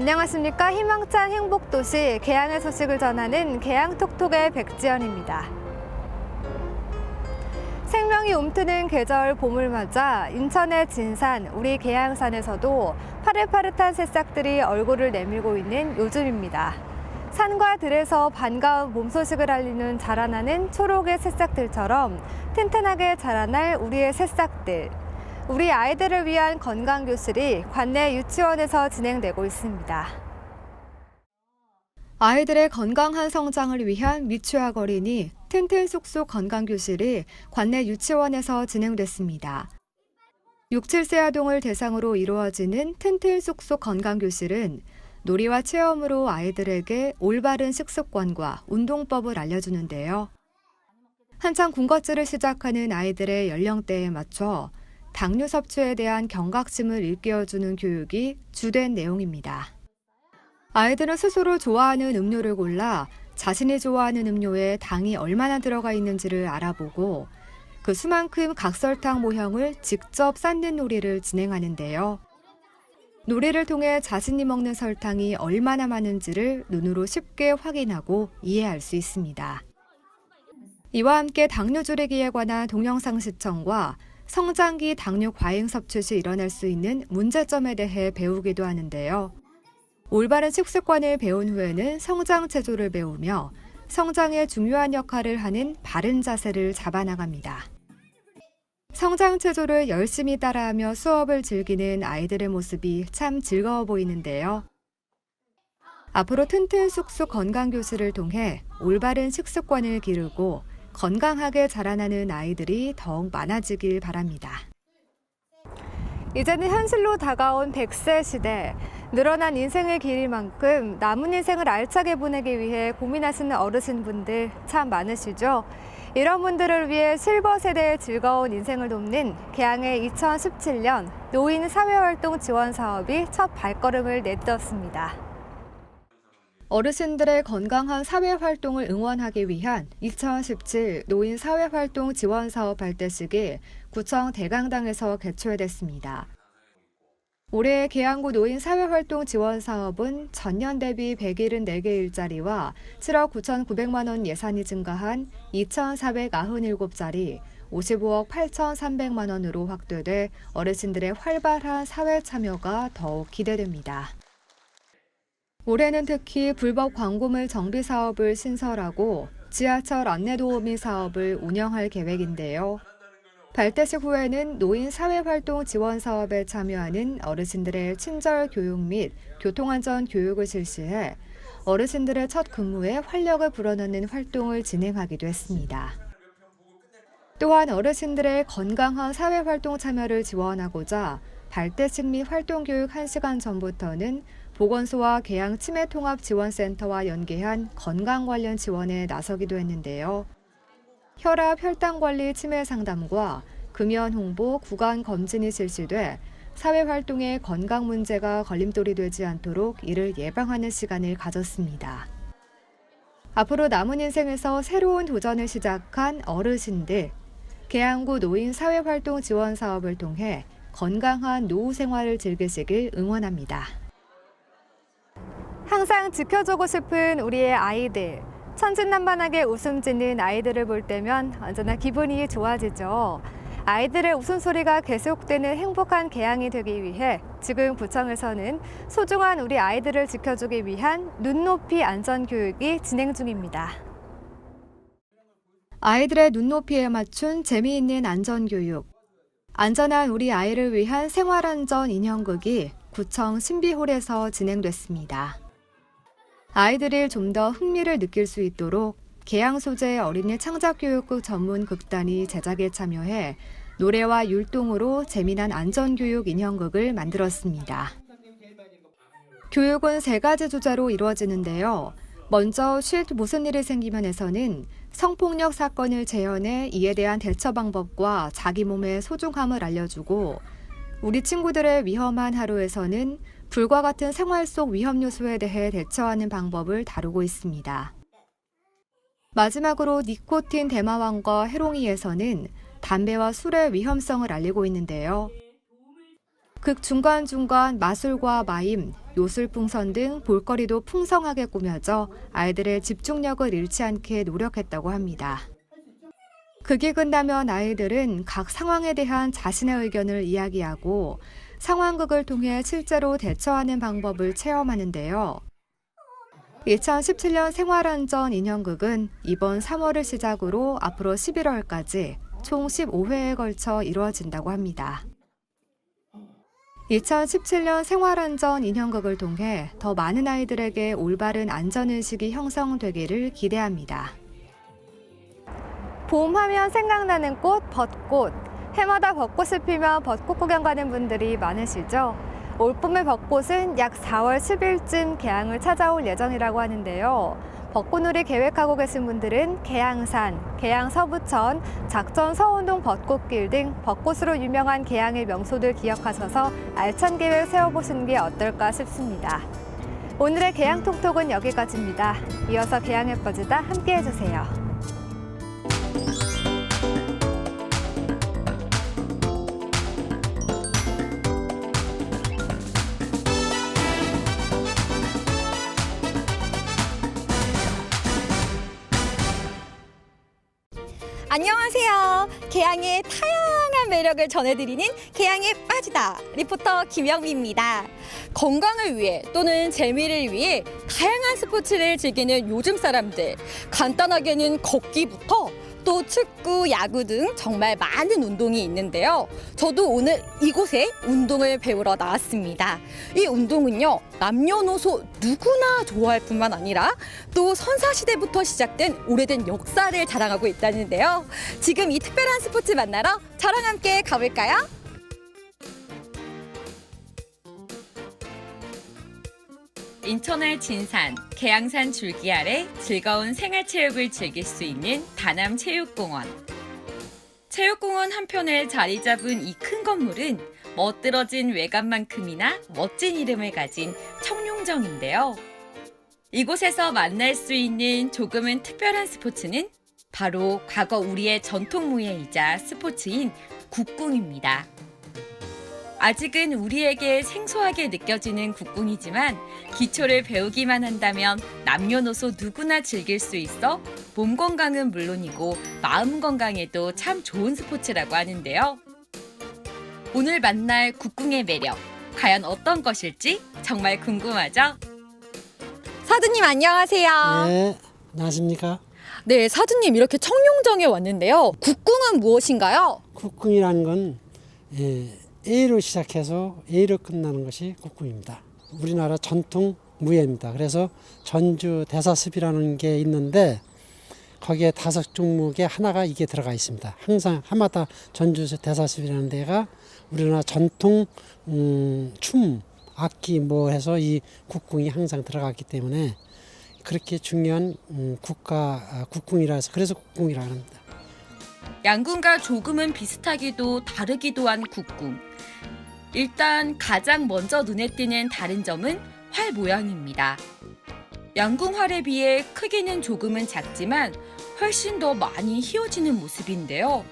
안녕하십니까. 희망찬 행복도시 계양의 소식을 전하는 계양톡톡의 백지연입니다. 생명이 움트는 계절 봄을 맞아 인천의 진산, 우리 계양산에서도 파릇파릇한 새싹들이 얼굴을 내밀고 있는 요즘입니다. 산과 들에서 반가운 봄 소식을 알리는 자라나는 초록의 새싹들처럼 튼튼하게 자라날 우리의 새싹들. 우리 아이들을 위한 건강 교실이 관내 유치원에서 진행되고 있습니다. 아이들의 건강한 성장을 위한 미취학 어린이 튼튼 쏙쏙 건강 교실이 관내 유치원에서 진행됐습니다. 6, 7세 아동을 대상으로 이루어지는 튼튼 쏙쏙 건강 교실은 놀이와 체험으로 아이들에게 올바른 식습관과 운동법을 알려주는데요. 한창 군것질을 시작하는 아이들의 연령대에 맞춰 당뇨 섭취에 대한 경각심을 일깨워주는 교육이 주된 내용입니다. 아이들은 스스로 좋아하는 음료를 골라 자신이 좋아하는 음료에 당이 얼마나 들어가 있는지를 알아보고 그 수만큼 각설탕 모형을 직접 쌓는 놀이를 진행하는데요. 놀이를 통해 자신이 먹는 설탕이 얼마나 많은지를 눈으로 쉽게 확인하고 이해할 수 있습니다. 이와 함께 당뇨 줄이기에 관한 동영상 시청과 성장기 당뇨 과잉 섭취 시 일어날 수 있는 문제점에 대해 배우기도 하는데요. 올바른 식습관을 배운 후에는 성장 체조를 배우며 성장에 중요한 역할을 하는 바른 자세를 잡아나갑니다. 성장 체조를 열심히 따라하며 수업을 즐기는 아이들의 모습이 참 즐거워 보이는데요. 앞으로 튼튼 쑥쑥 건강 교실을 통해 올바른 식습관을 기르고 건강하게 자라나는 아이들이 더욱 많아지길 바랍니다. 이제는 현실로 다가온 100세 시대. 늘어난 인생의 길이만큼 남은 인생을 알차게 보내기 위해 고민하시는 어르신분들 참 많으시죠? 이런 분들을 위해 실버 세대의 즐거운 인생을 돕는 개항의 2017년 노인 사회활동 지원 사업이 첫 발걸음을 내딛었습니다. 어르신들의 건강한 사회활동을 응원하기 위한 2017 노인 사회활동 지원 사업 발대식이 구청 대강당에서 개최됐습니다. 올해 계양구 노인 사회활동 지원 사업은 전년 대비 174개 일자리와 7억 9,900만 원 예산이 증가한 2,497자리 55억 8,300만 원으로 확대돼 어르신들의 활발한 사회 참여가 더욱 기대됩니다. 올해는 특히 불법 광고물 정비 사업을 신설하고 지하철 안내 도우미 사업을 운영할 계획인데요. 발대식 후에는 노인 사회활동 지원 사업에 참여하는 어르신들의 친절 교육 및 교통안전 교육을 실시해 어르신들의 첫 근무에 활력을 불어넣는 활동을 진행하기도 했습니다. 또한 어르신들의 건강한 사회활동 참여를 지원하고자 발대식 및 활동교육 1시간 전부터는 보건소와 계양 치매통합지원센터와 연계한 건강 관련 지원에 나서기도 했는데요. 혈압, 혈당 관리 치매 상담과 금연 홍보, 구간 검진이 실시돼 사회 활동에 건강 문제가 걸림돌이 되지 않도록 이를 예방하는 시간을 가졌습니다. 앞으로 남은 인생에서 새로운 도전을 시작한 어르신들, 계양구 노인 사회활동 지원 사업을 통해 건강한 노후 생활을 즐기시길 응원합니다. 항상 지켜주고 싶은 우리의 아이들. 천진난만하게 웃음 짓는 아이들을 볼 때면 언제나 기분이 좋아지죠. 아이들의 웃음소리가 계속되는 행복한 개양이 되기 위해 지금 구청에서는 소중한 우리 아이들을 지켜주기 위한 눈높이 안전교육이 진행 중입니다. 아이들의 눈높이에 맞춘 재미있는 안전교육. 안전한 우리 아이를 위한 생활안전 인형극이 구청 신비홀에서 진행됐습니다. 아이들이 좀 더 흥미를 느낄 수 있도록 개양 소재 어린이 창작교육극 전문 극단이 제작에 참여해 노래와 율동으로 재미난 안전교육 인형극을 만들었습니다. 교육은 세 가지 주제로 이루어지는데요. 먼저 쉴 무슨 일이 생기면에서는 성폭력 사건을 재현해 이에 대한 대처 방법과 자기 몸의 소중함을 알려주고 우리 친구들의 위험한 하루에서는 불과 같은 생활 속 위험 요소에 대해 대처하는 방법을 다루고 있습니다. 마지막으로 니코틴 대마왕과 해롱이에서는 담배와 술의 위험성을 알리고 있는데요. 극 중간중간 마술과 마임, 요술풍선 등 볼거리도 풍성하게 꾸며져 아이들의 집중력을 잃지 않게 노력했다고 합니다. 극이 끝나면 아이들은 각 상황에 대한 자신의 의견을 이야기하고 상황극을 통해 실제로 대처하는 방법을 체험하는데요. 2017년 생활안전 인형극은 이번 3월을 시작으로 앞으로 11월까지 총 15회에 걸쳐 이루어진다고 합니다. 2017년 생활안전 인형극을 통해 더 많은 아이들에게 올바른 안전의식이 형성되기를 기대합니다. 봄 하면 생각나는 꽃, 벚꽃. 해마다 벚꽃을 피면 벚꽃 구경 가는 분들이 많으시죠? 올봄의 벚꽃은 약 4월 10일쯤 개항을 찾아올 예정이라고 하는데요. 벚꽃놀이 계획하고 계신 분들은 계양산, 계양 서부천, 작전 서운동 벚꽃길 등 벚꽃으로 유명한 계양의 명소들 기억하셔서 알찬 계획 세워보시는 게 어떨까 싶습니다. 오늘의 계양 톡톡은 여기까지입니다. 이어서 계양에 빠지다 함께 해주세요. 안녕하세요. 개항의 다양한 매력을 전해드리는 개항에 빠지다 리포터 김영미입니다. 건강을 위해 또는 재미를 위해 다양한 스포츠를 즐기는 요즘 사람들 간단하게는 걷기부터 또 축구, 야구 등 정말 많은 운동이 있는데요. 저도 오늘 이곳에 운동을 배우러 나왔습니다. 이 운동은요, 남녀노소 누구나 좋아할 뿐만 아니라 또 선사시대부터 시작된 오래된 역사를 자랑하고 있다는데요. 지금 이 특별한 스포츠 만나러 저랑 함께 가볼까요? 인천의 진산, 계양산 줄기 아래 즐거운 생활체육을 즐길 수 있는 다남 체육공원. 체육공원 한편에 자리 잡은 이 큰 건물은 멋들어진 외관만큼이나 멋진 이름을 가진 청룡정인데요. 이곳에서 만날 수 있는 조금은 특별한 스포츠는 바로 과거 우리의 전통 무예이자 스포츠인 국궁입니다. 아직은 우리에게 생소하게 느껴지는 국궁이지만 기초를 배우기만 한다면 남녀노소 누구나 즐길 수 있어 몸 건강은 물론이고 마음 건강에도 참 좋은 스포츠라고 하는데요. 오늘 만날 국궁의 매력, 과연 어떤 것일지 정말 궁금하죠? 사두님 안녕하세요. 네, 안녕하십니까. 네, 사두님 이렇게 청룡정에 왔는데요. 국궁은 무엇인가요? 국궁이라는 건 예, A로 시작해서 A로 끝나는 것이 국궁입니다. 우리나라 전통 무예입니다. 그래서 전주 대사습이라는 게 있는데 거기에 다섯 종목에 하나가 이게 들어가 있습니다. 항상 하마다 전주 대사습이라는 데가 우리나라 전통 음, 춤, 악기 뭐 해서 이 국궁이 항상 들어갔기 때문에 그렇게 중요한 음, 국가 아, 국궁이라서 그래서 국궁이라 합니다. 양궁과 조금은 비슷하기도 다르기도 한 국궁. 일단 가장 먼저 눈에 띄는 다른 점은 활 모양입니다. 양궁 활에 비해 크기는 조금은 작지만 훨씬 더 많이 휘어지는 모습인데요.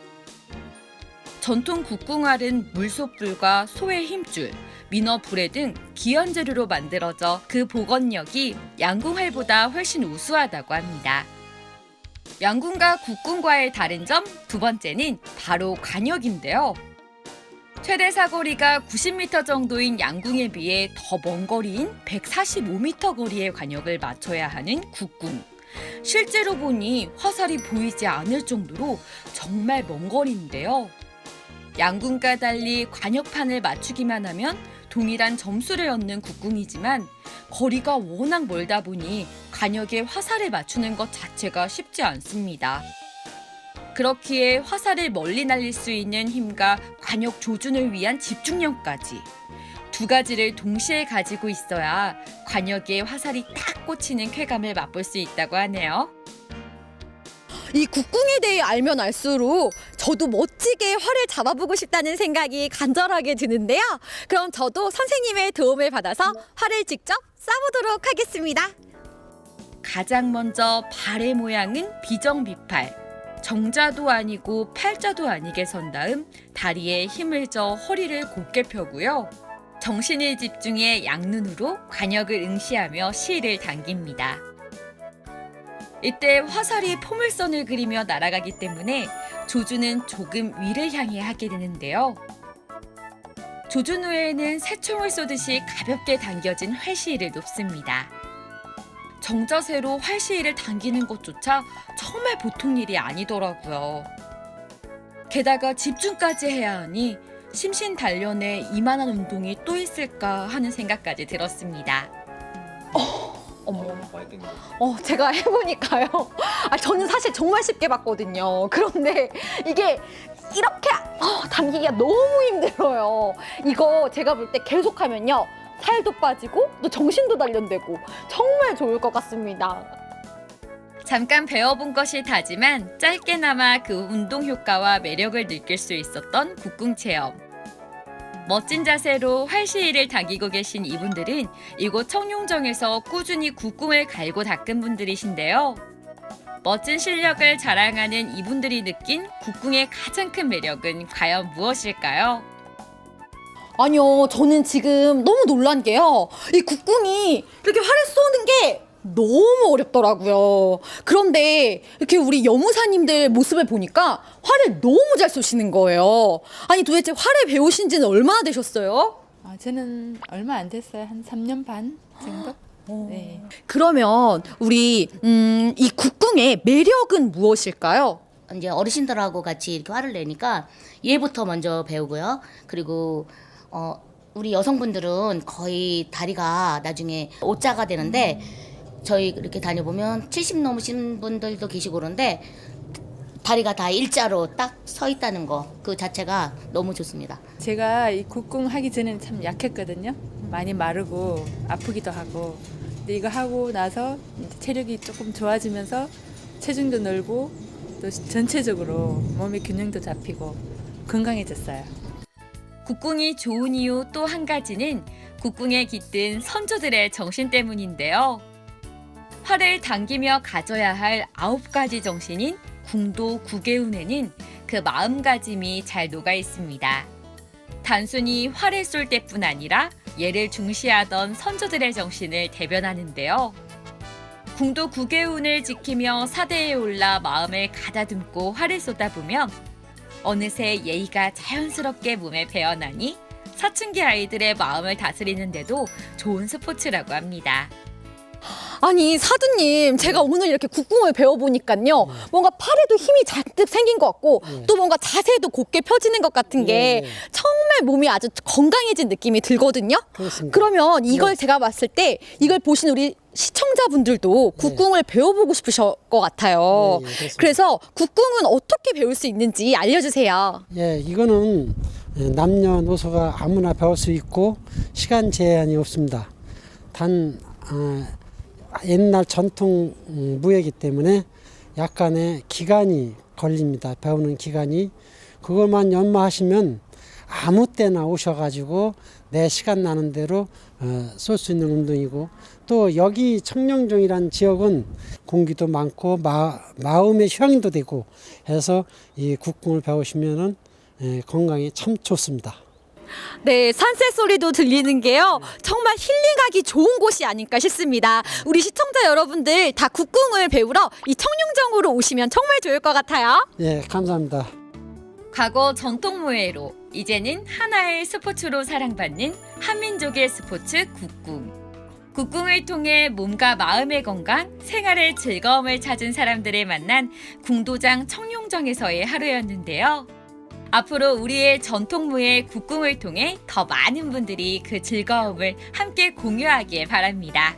전통 국궁활은 물소불과 소의 힘줄, 민어 불에 등 귀한 재료로 만들어져 그 복원력이 양궁활보다 훨씬 우수하다고 합니다. 양궁과 국궁과의 다른 점 두 번째는 바로 관역인데요. 최대 사거리가 90m 정도인 양궁에 비해 더 먼 거리인 145m 거리의 관역을 맞춰야 하는 국궁. 실제로 보니 화살이 보이지 않을 정도로 정말 먼 거리인데요. 양궁과 달리 관역판을 맞추기만 하면 동일한 점수를 얻는 국궁이지만 거리가 워낙 멀다 보니 관역에 화살을 맞추는 것 자체가 쉽지 않습니다. 그렇기에 화살을 멀리 날릴 수 있는 힘과 관역 조준을 위한 집중력까지 두 가지를 동시에 가지고 있어야 관역에 화살이 딱 꽂히는 쾌감을 맛볼 수 있다고 하네요. 이 국궁에 대해 알면 알수록 저도 멋지게 활을 잡아보고 싶다는 생각이 간절하게 드는데요. 그럼 저도 선생님의 도움을 받아서 활을 직접 쏴보도록 하겠습니다. 가장 먼저 발의 모양은 비정비팔. 정자도 아니고 팔자도 아니게 선 다음 다리에 힘을 줘 허리를 곧게 펴고요. 정신을 집중해 양눈으로 관역을 응시하며 시를 당깁니다. 이때 화살이 포물선을 그리며 날아가기 때문에 조주는 조금 위를 향해 하게 되는데요. 조준 후에는 새총을 쏘듯이 가볍게 당겨진 활시위를 놓습니다. 정자세로 활시위를 당기는 것조차 정말 보통 일이 아니더라고요. 게다가 집중까지 해야 하니 심신 단련에 이만한 운동이 또 있을까 하는 생각까지 들었습니다. 어머. 어, 제가 해보니까요. 아, 저는 사실 정말 쉽게 봤거든요. 그런데 이게 이렇게 어, 당기기가 너무 힘들어요. 이거 제가 볼 때 계속하면요. 살도 빠지고 또 정신도 단련되고 정말 좋을 것 같습니다. 잠깐 배워본 것이 다지만 짧게나마 그 운동 효과와 매력을 느낄 수 있었던 국궁 체험. 멋진 자세로 활시위를 당기고 계신 이분들은 이곳 청룡정에서 꾸준히 국궁을 갈고 닦은 분들이신데요. 멋진 실력을 자랑하는 이분들이 느낀 국궁의 가장 큰 매력은 과연 무엇일까요? 아니요, 저는 지금 너무 놀란 게요. 이 국궁이 이렇게 활을 쏘는 게 너무 어렵더라고요. 그런데 이렇게 우리 여무사님들 모습을 보니까 활을 너무 잘 쏘시는 거예요. 아니 도대체 활을 배우신 지는 얼마나 되셨어요? 아, 저는 얼마 안 됐어요. 한 3년 반 정도? 네. 그러면 우리 음, 이 국궁의 매력은 무엇일까요? 이제 어르신들하고 같이 이렇게 화를 내니까 얘부터 먼저 배우고요. 그리고 어 우리 여성분들은 거의 다리가 나중에 오자가 되는데 저희 이렇게 다녀보면 70 넘으신 분들도 계시고 그런데 다리가 다 일자로 딱 서 있다는 거 그 자체가 너무 좋습니다. 제가 이 국궁 하기 전에는 참 약했거든요. 많이 마르고 아프기도 하고. 근데 이거 하고 나서 체력이 조금 좋아지면서 체중도 늘고 또 전체적으로 몸의 균형도 잡히고 건강해졌어요. 국궁이 좋은 이유 또 한 가지는 국궁에 깃든 선조들의 정신 때문인데요. 활을 당기며 가져야 할 아홉 가지 정신인 궁도 구개운에는 그 마음가짐이 잘 녹아 있습니다. 단순히 활을 쏠 때뿐 아니라 예를 중시하던 선조들의 정신을 대변하는데요. 궁도 구개운을 지키며 사대에 올라 마음을 가다듬고 활을 쏟아 보면 어느새 예의가 자연스럽게 몸에 배어나니 사춘기 아이들의 마음을 다스리는데도 좋은 스포츠라고 합니다. 아니 사두님 제가 오늘 이렇게 국궁을 배워보니까요 뭔가 팔에도 힘이 잔뜩 생긴 것 같고 네. 또 뭔가 자세도 곧게 펴지는 것 같은 게 네, 네. 정말 몸이 아주 건강해진 느낌이 들거든요 그렇습니다. 그러면 이걸 제가 봤을 때 이걸 보신 우리 시청자분들도 국궁을 배워보고 싶으실 것 같아요 네, 예, 그렇습니다. 그래서 국궁은 어떻게 배울 수 있는지 알려주세요 예, 이거는 남녀노소가 아무나 배울 수 있고 시간 제한이 없습니다. 단 아, 옛날 전통 음, 무예이기 때문에 약간의 기간이 걸립니다. 배우는 기간이 그것만 연마하시면 아무 때나 오셔가지고 내 시간 나는 대로 어, 쏠수 있는 운동이고 또 여기 청량정이란 지역은 공기도 많고 마, 마음의 휴양도 되고 해서 이 국궁을 배우시면은 예, 건강에 참 좋습니다. 네, 산새 소리도 들리는 게요. 정말 힐링하기 좋은 곳이 아닐까 싶습니다. 우리 시청자 여러분들 다 국궁을 배우러 이 청룡정으로 오시면 정말 좋을 것 같아요. 예, 감사합니다. 과거 전통무예로 이제는 하나의 스포츠로 사랑받는 한민족의 스포츠 국궁. 국궁을 통해 몸과 마음의 건강, 생활의 즐거움을 찾은 사람들을 만난 궁도장 청룡정에서의 하루였는데요. 앞으로 우리의 전통무예 국궁을 통해 더 많은 분들이 그 즐거움을 함께 공유하길 바랍니다.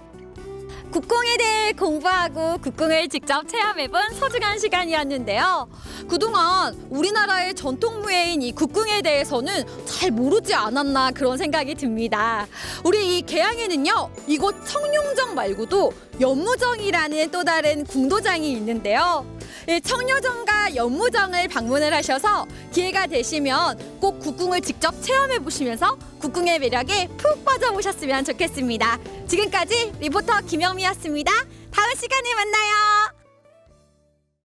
국궁에 대해 공부하고 국궁을 직접 체험해본 소중한 시간이었는데요. 그동안 우리나라의 전통무예인 이 국궁에 대해서는 잘 모르지 않았나 그런 생각이 듭니다. 우리 이 계양에는요, 이곳 청룡정 말고도 연무정이라는 또 다른 궁도장이 있는데요. 이 청룡정과 연무정을 방문을 하셔서 기회가 되시면 꼭 국궁을 직접 체험해 보시면서 국궁의 매력에 푹 빠져보셨으면 좋겠습니다. 지금까지 리포터 김영미였습니다. 다음 시간에 만나요.